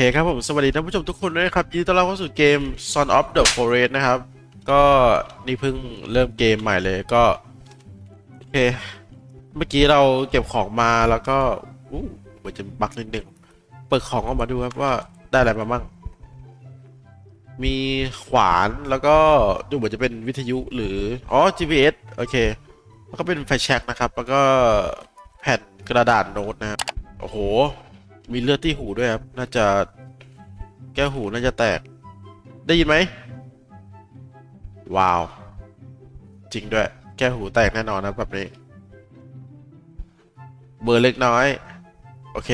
เคครับผม สวัสดีท่านผู้ชมทุกคนด้วยนะครับ ยินดีต้อนรับเข้าสู่เกม Son of the Forest นะครับ ก็นี่เพิ่งเริ่มเกมใหม่เลยก็ โอเค เมื่อกี้เราเก็บของมาแล้วก็อู้เหมือนจะบักนิดนึงเปิดของออกมาดูครับว่าได้อะไรมาบ้าง มีขวานแล้วก็ดูเหมือนจะเป็นวิทยุหรือ อ๋อ GPS โอเค แล้วก็เป็นไฟแช็กนะครับ แล้วก็แผ่นกระดาษโน้ตนะครับ โอ้โห มีเลือดที่หูด้วยครับ น่าจะแก้วหูน่าจะแตก ได้ยินไหม ว้าว จริงด้วย แก้วหูแตกแน่นอนนะแบบนี้ เบอร์เล็กน้อย โอเค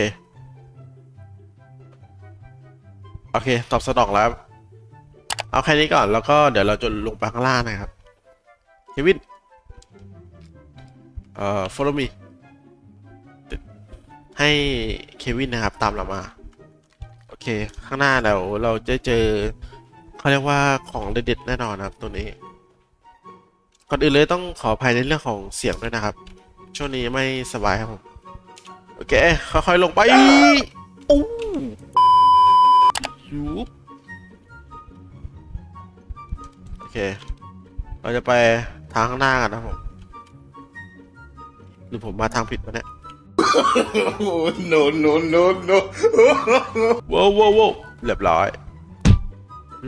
โอเค ตอบสนองแล้ว เอาแค่นี้ก่อนแล้วก็เดี๋ยวเราจะลงไปข้างล่างนะครับ เควิน เอ่อ follow me ให้เควินนะครับตามเรามา โอเค ข้างหน้าเราเราจะเจอเขาเรียกว่าของเด็ดๆแน่นอนนะครับตัวนี้ ก่อนอื่นเลยต้องขออภัยในเรื่องของเสียงด้วยนะครับ ช่วงนี้ไม่สบายครับผม โอเค ค่อยๆลงไปอู้ยูบโอเค เราจะไปทางข้างหน้ากันนะครับผม หรือผมมาทางผิดปะเนี่ย Oh, no, no, no, no. ว้าวว้าวว้วเรียบร้อย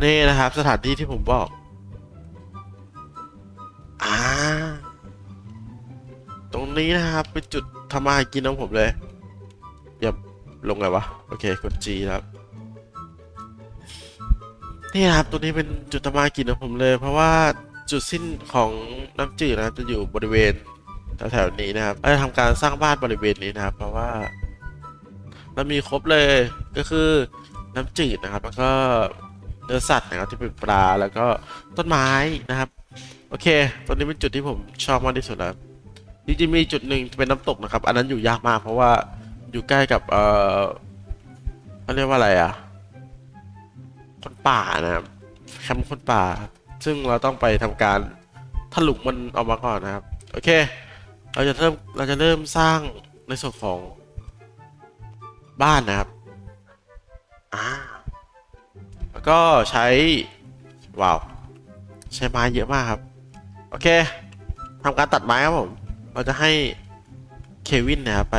นี่นะครับ สถานที่ที่ผมบอก อ่า ตรงนี้นะครับ เป็นจุดทำมาหากินของผมเลยอย่าลงไงวะ โอเค กด G ครับ นี่นะครับตรงนี้เป็นจุดทำมาหากินของผมเลย เพราะว่าจุดสิ้นของน้ำจืดนะครับจะอยู่บริเวณ แถวๆนี้นะครับเราจะทำการสร้างบ้านบริเวณนี้นะครับ เพราะว่า มันมีครบเลยก็คือน้ำจืดนะครับ แล้วก็เนื้อสัตว์นะครับที่เป็นปลาแล้วก็ต้นไม้นะครับ โอเคตอนนี้เป็นจุดที่ผมชอบมากที่สุดแล้วจริงๆมีจุดหนึ่งเป็นน้ำตกนะครับ อันนั้นอยู่ยากมากเพราะว่าอยู่ใกล้กับเอ่อเขาเรียกว่าอะไรอะ คนป่านะครับแคมป์คนป่า ซึ่งเราต้องไปทำการถลุงมันออกมาก่อนนะครับ โอเค เราจะเริ่มเราจะเริ่มสร้างในส่วนของบ้านนะครับอ่าแล้วก็ใช้ว้าวใช้ไม้เยอะมากครับ โอเคทำการตัดไม้ครับผมเราจะให้เควินนะครับไป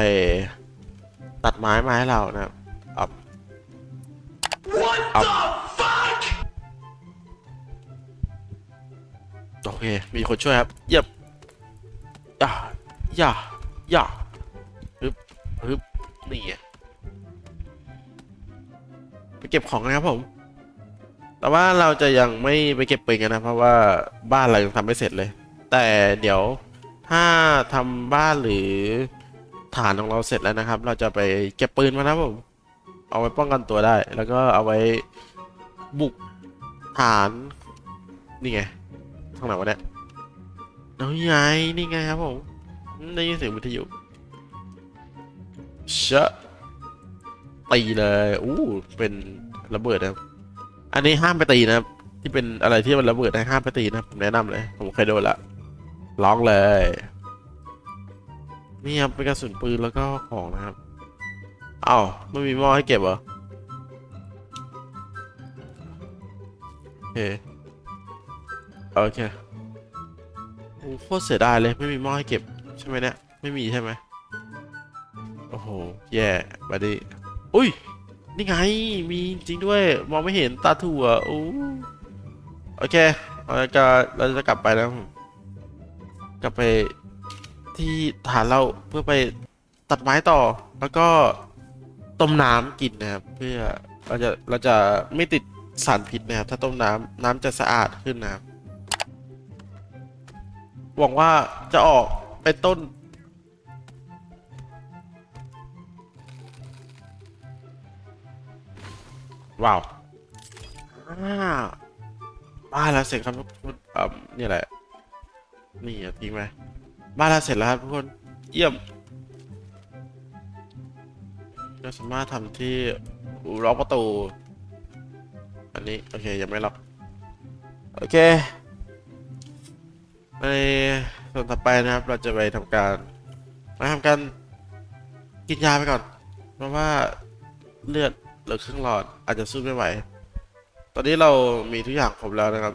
ตัดไม้มาให้เรานะครับอัพอัพโอเค มีคนช่วยครับเยียบย่า ย่าย่าฮึบฮึบนี่ไงไปเก็บของกันครับผม แต่ว่าเราจะยังไม่ไปเก็บปืนกันนะ เพราะว่าบ้านเรายังทำไม่เสร็จเลย แต่เดี๋ยวถ้าทำบ้านหรือฐานของเราเสร็จแล้วนะครับ เราจะไปเก็บปืนมานะครับผม เอาไว้ป้องกันตัวได้ แล้วก็เอาไว้บุกฐานนี่ไงทางไหนวะเนี่ยน้องไงนี่ไงครับผม ได้ยินเสียงวิทยุเชะตีเลยอู้เป็นระเบิดนะครับ อันนี้ห้ามไปตีนะครับ ที่เป็นอะไรที่มันระเบิดให้ห้ามไปตีนะผมแนะนำเลย ผมเคยโดนละร้องเลยนี่ครับเป็นกระสุนปืนแล้วก็ของนะครับเอ้าไม่มีหม้อให้เก็บเหรอโอเคโอเคโอ้โคตรเสียดายเลยไม่มีหม้อให้เก็บ ใช่ไหมเนี่ย ไม่มีใช่ไหมโอ้โห แย่บัดดี้อุ้ย นี่ไง มีจริงด้วย มองไม่เห็นตาถั่วโอ้โอเคเราจะเราจะกลับไปแล้ว กลับไปที่ฐานเราเพื่อไปตัดไม้ต่อ แล้วก็ต้มน้ำกินนะครับ เพื่อเราจะเราจะไม่ติดสารพิษนะครับ ถ้าต้มน้ำน้ำจะสะอาดขึ้นนะครับหวังว่าจะออก เป็นต้น ว้าวอ่าบ้านเราเสร็จครับทุกคนอ่านี่แหละ นี่อะทิ้งไหมบ้านเราเสร็จแล้วครับทุกคน เยี่ยม ก็สามารถทำที่ล็อกประตู อันนี้ โอเค ยังไม่ล็อก โอเคใน ส่วนต่อไปนะครับ เราจะไปทำการ มาทำการกินยาไปก่อน เพราะว่าเลือดเหลือเครึ่องหลอดอาจจะสู้ไม่ไหว ตอนนี้เรามีทุกอย่างครบแล้วนะครับ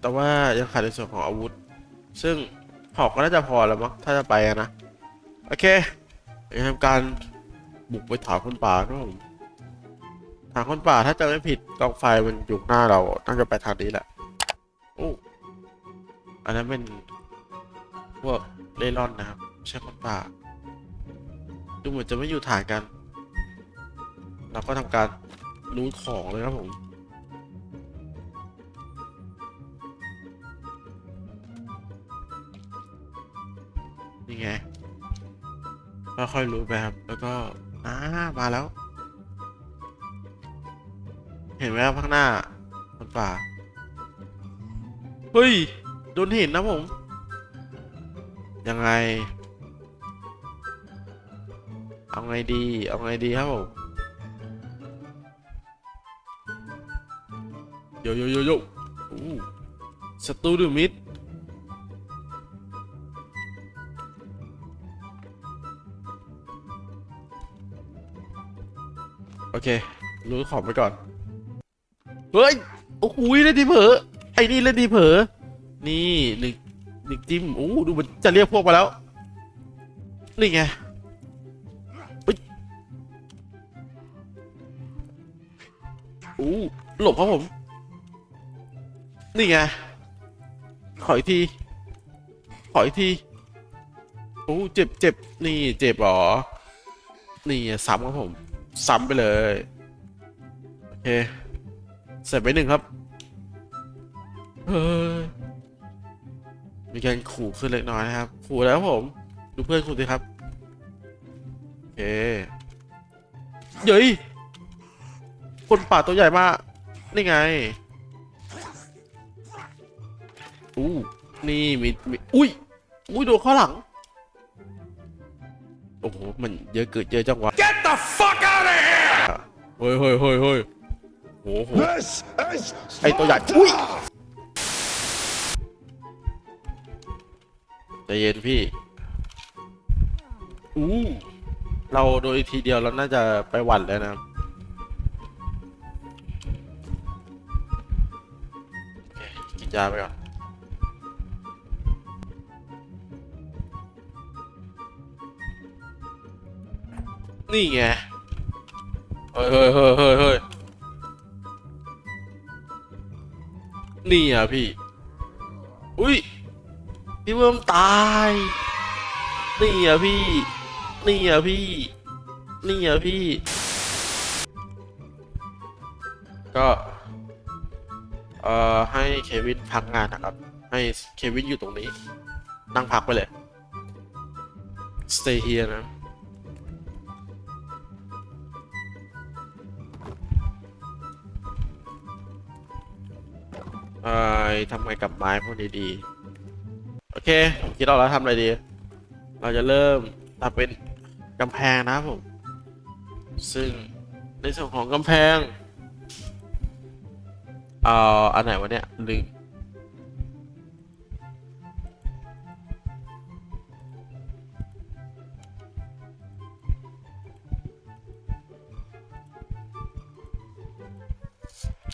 แต่ว่ายังขาดในส่วนของอาวุธ ซึ่งหอกก็น่าจะพอแล้วมั้งถ้าจะไปนะ โอเคเดี๋ยวทำการบุกไปถางคนป่าครับผมถางคนป่าถ้าจะไม่ผิดกองไฟมันอยู่หน้าเราน่าจะไปทางนี้แหละโอ้อันนั้นเป็น พวกเล่ร่อนนะครับไม่ใช่คนป่าดูเหมือนจะไม่อยู่ฐานกัน เราก็ทำการรูดของเลยครับผมนี่ไงค่อยรู้ไปครับแล้วก็อ่ามาแล้ว เห็นไหมครับข้างหน้าคนป่า เฮ้ย โดนเห็นนะผม ยังไง เอาไงดี เอาไงดีครับผมโยโยโยโยสตูดิมิดโอเค รู้ของไปก่อน เฮ้ย โอ้โหเล่นดีเผลอไอ้นี่เล่นดีเผลอนี่หนึ่ง นึ่งจิ้มโอ้ดูมันจะเรียกพวกมาแล้วนี่ไงเฮ้โอ้หลบครับผม นี่ไงขออีกทีขออีกทีโอ้เจ็บเจ็บนี่เจ็บหรอ นี่ซ้ำครับผม ซ้ำไปเลย โอเค เสร็จไปหนึ่งครับ เฮ้ย มีการขู่ขึ้นเล็กน้อยนะครับ ขู่แล้วครับผม ดูเพื่อนคุณสิครับโอเคเย้ยคนป่าตัวใหญ่มาก นี่ไง อู้ นี่มีมีอุ้ย อุ้ยโดนข้างหลัง โอ้โห มันเยอะเกิดเยอะจังวะ Get the fuck out of here! เฮ้ยเฮ้ยเฮ้ยเฮ้ยโอ้โห This is ไอตัวใหญ่อุ้ย เย็นพี่ อู้ เราโดยทีเดียวเราน่าจะไปหวั่นแล้วนะครับโอเคกินยาไปก่อน นี่ไง เฮ้ยเฮ้ยเฮ้ยเฮ้ยเฮ้ยนี่อะพี่ อุ้ย พี่เวิร์มตาย นี่อะพี่ นี่อะพี่ นี่อะพี่ ก็เอ่อให้เควินพักงานนะครับ ให้เควินอยู่ตรงนี้ นั่งพักไปเลย stay here นะเอ่อทำไงกับไม้พวกนี้ดี เคผมคิดออกแล้วทำอะไรดี เราจะเริ่มทำเป็นกำแพงนะผม ซึ่งในส่วนของกำแพงเอ่ออันไหนวะเนี่ยลืม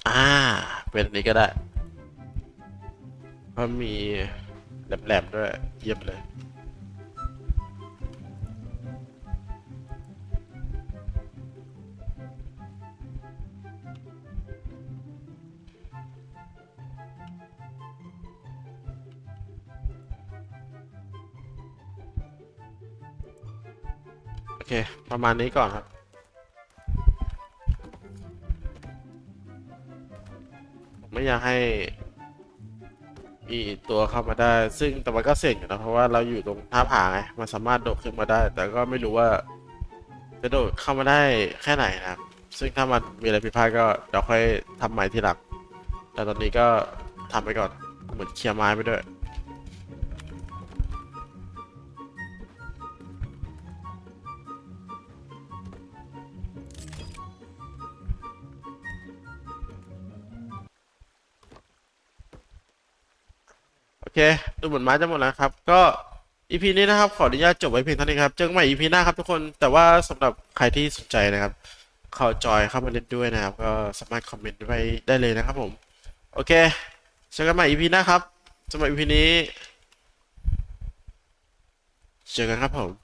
อ่า เป็นนนี้ก็ได้เพราะมี แหลมๆด้วยเยี่ยมเลย โอเค ประมาณนี้ก่อนครับไม่อยากให้ อีตัวเข้ามาได้ ซึ่งแต่มันก็เสี่ยงอยู่นะเพราะว่าเราอยู่ตรงหน้าผาไงมันสามารถโดดขึ้นมาได้ แต่ก็ไม่รู้ว่าจะโดดเข้ามาได้แค่ไหนนะครับ ซึ่งถ้ามันมีอะไรผิดพลาดก็เดี๋ยวค่อยทำใหม่ทีหลังแต่ตอนนี้ก็ทำไปก่อนเหมือนเคลียร์ไม้ไปด้วย อเค ดูเหมือนม้จะหมดแล้วครับ ก็อีพีนี้นะครับ ขออนุญาตจบไว้เพียงเท่านี้ครับ เจอกันใหม่อีพีหน้าครับทุกคน แต่ว่าสำหรับใครที่สนใจนะครับเขาจอยเข้ามาเล่นด้วยนะครับ ก็สามารถคอมเมนต์ไว้ได้เลยนะครับผม โอเค เจอกันใหม่อีพีหน้าครับสำหรับอีพีนี้ เจอกันครับผม